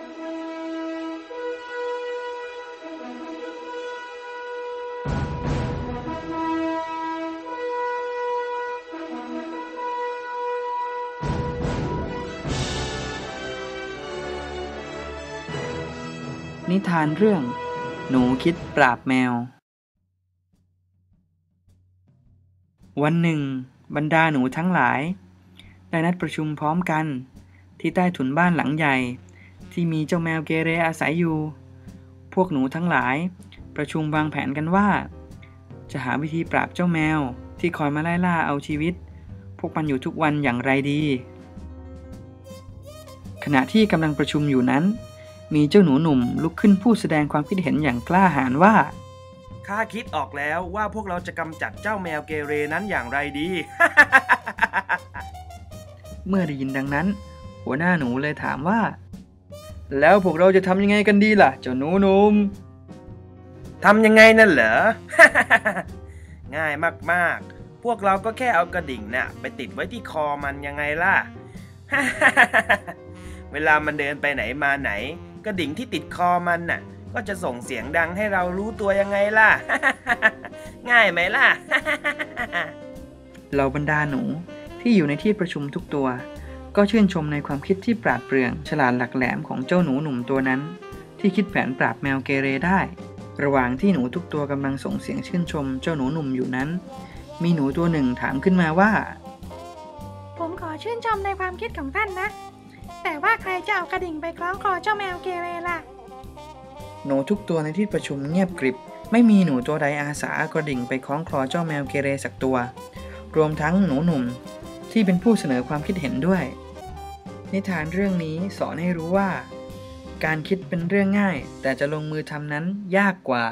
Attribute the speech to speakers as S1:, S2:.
S1: นิทานเรื่อง หนูคิดปราบแมว วันหนึ่ง บรรดาหนูทั้งหลาย ได้นัดประชุมพร้อมกัน ที่ใต้ถุนบ้านหลังใหญ่ ที่มีเจ้าแมวเกเรอาศัยอยู่ พวกหนูทั้งหลาย ประชุมวางแผนกันว่า จะหาวิธีปราบเจ้าแมวที่คอยมาไล่ล่าเอาชีวิต พวกมันอยู่ทุกวันอย่างไรดี ขณะที่กำลังประชุมอยู่นั้น มีเจ้าหนูหนุ่มลุกขึ้นพูดแสดงความคิดเห็นอย่างกล้าหาญว่า
S2: ข้าคิดออกแล้วว่าพวกเราจะกำจัดเจ้าแมวเกเรนั้นอย่างไรดี
S1: เมื่อได้ยินดังนั้น หัวหน้าหนูเลยถามว่า แล้วพวกเราจะทำยังไงกันดีล่ะ เจ้าหนูหนุ่ม
S2: ทำยังไงนั่นเหรอ ง่ายมากๆ พวกเราก็แค่เอากระดิ่งน่ะไปติดไว้ที่คอมันยังไงล่ะ เวลามันเดินไปไหนมาไหน กระดิ่งที่ติดคอมันน่ะ ก็จะส่งเสียงดังให้เรารู้ตัวยังไงล่ะ ง่ายไหมล่ะ
S1: เหล่าบรรดาหนูที่อยู่ในที่ประชุมทุกตัว ก็ชื่นชมในความคิดที่ปราดเปรื่อง ฉลาดหลักแหลมของเจ้าหนูหนุ่มตัวนั้น ที่คิดแผนปราบแมวเกเรได้ ระหว่างที่หนูทุกตัวกำลังส่งเสียงชื่นชมเจ้าหนูหนุ่มอยู่นั้น มีหนูตัวหนึ่งถามขึ้นมาว่า
S3: ผมขอชื่นชมในความคิดของท่านนะ แต่ว่าใครจะเอากระดิ่งไปคล้องคอเจ้าแมวเกเรล่ะ
S1: หนูทุกตัวในที่ประชุมเงียบกริบ ไม่มีหนูตัวใดอาสาเอากระดิ่งไปคล้องคลอเจ้าแมวเกเรสักตัว รวมทั้งหนูหนุ่ม ที่เป็นผู้เสนอความคิดเห็นด้วย นิทานเรื่องนี้สอนให้รู้ว่า การคิดเป็นเรื่องง่าย แต่จะลงมือทำนั้นยากกว่า